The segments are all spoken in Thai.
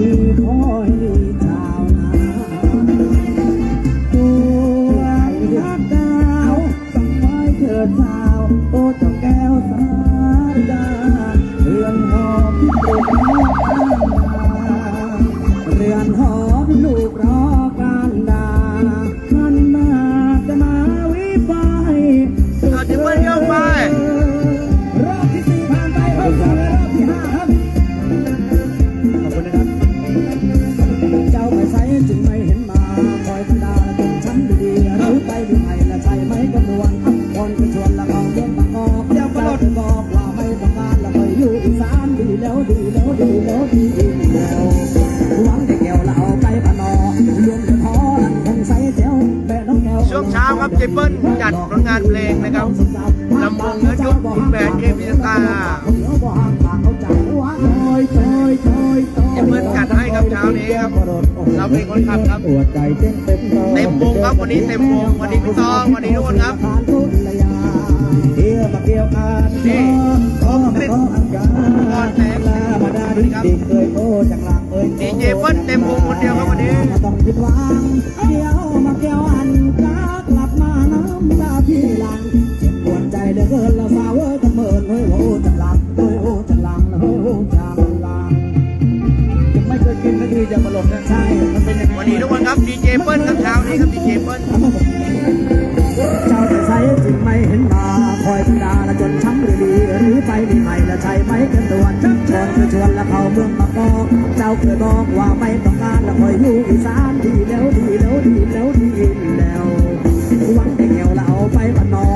ดาวสั่งไว้เถิดชาวโอ้เจ้าแก้วสาดา เจ้าไปใช้จึงไม่เห็นมาคอยธรรมดาและจนช้ำดีๆหรือไปดูไทยและใจไม่กำนวนคนก็ชวนละกองเรื่องปากกอกเจ้าก็ลดบอกว่าไม่ต้องารละไปอยู่อีสานดีแล้วดีแล้วดีแล้วดีแล้วหวังได้แก้วเราไปปนอรวมเดือดท้อลันคงใส่เจ้าแม่น้องแก้วช่วงเช้าครับเจเปิ้ลจัดผลงานเพลงนะครับลำวงเนื้อยุคคุณแบนเคมีสตา นี้ครับเราเป็นคนขับครับหัวใจเต้นเต็มเต็มวงครับวันนี้เต็มวงวันนี้พี่ตองวันนี้ทุกคนครับเที่ยวมาเกี่ยวกันนี่ขอมาขออังกาก่อนแตกลามาดาดิเด็กเคยโตจังหลังเอ้ยดีเจเปิ้ลเต็มวงคนเดียวครับวันนี้ เจเปิ้ลครับเช้านี้ครับดีเจเปิ้ลเจ้าจะใช้จึงไม่เห็นมาคอยพิดาละจนช้ำหรือดีหรือไปมีใหม่และใช่ไหมกันตัวชักชวนคือชวนและเขาเมืองมากอกเจ้าเคยบอกว่าไม่ต้องการและคอยอยู่อีสานดีแล้วดีแล้วดีแล้วดีแล้วหวังได้แก้วเราไปบ้านนอ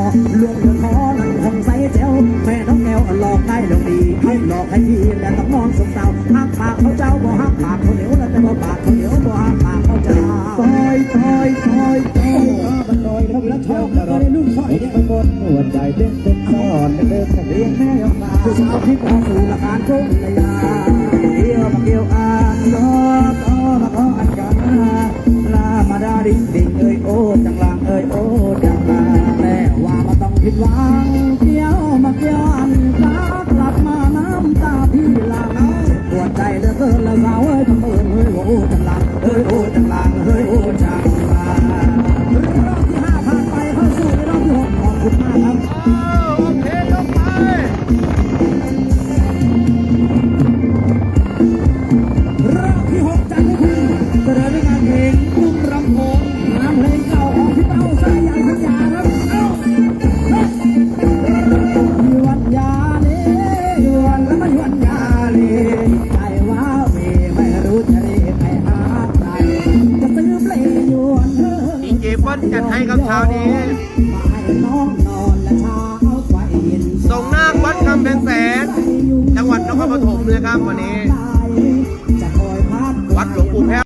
ลวงเรือคอนั่นคงใส่เจ้าแม่น้องแก้วหลอกได้แล้วดีให้หลอกให้ทีและต้องนอนสงสาวหักปากเขาเจ้าบ่หักปากเขา ดอยแล้วแล้วชอบแล้วก็ได้ลูกซอยเนี่ยบนหัวใจเต้นเต้นตอนเดินเรียงแม่ยองมาผู้สาวที่เข้าสู่ละการทุ่งระยาเกี่ยวมาเกี่ยวอานยอต่อมาขออันกาลามาดาดิ่งดิ่งเอ้ยโอ้จังลางเอ้ยโอ้จังลางแม่ว่ามาต้องผิดหวัง นจัดให้ครับเช้านี้มาให้น้องนอนและเช้าไฟเย็นส่งหน้าวัดคำแพงแสน จังหวัดนครปฐมนะครับวันนี้ วัดหลวงปู่แพ้ว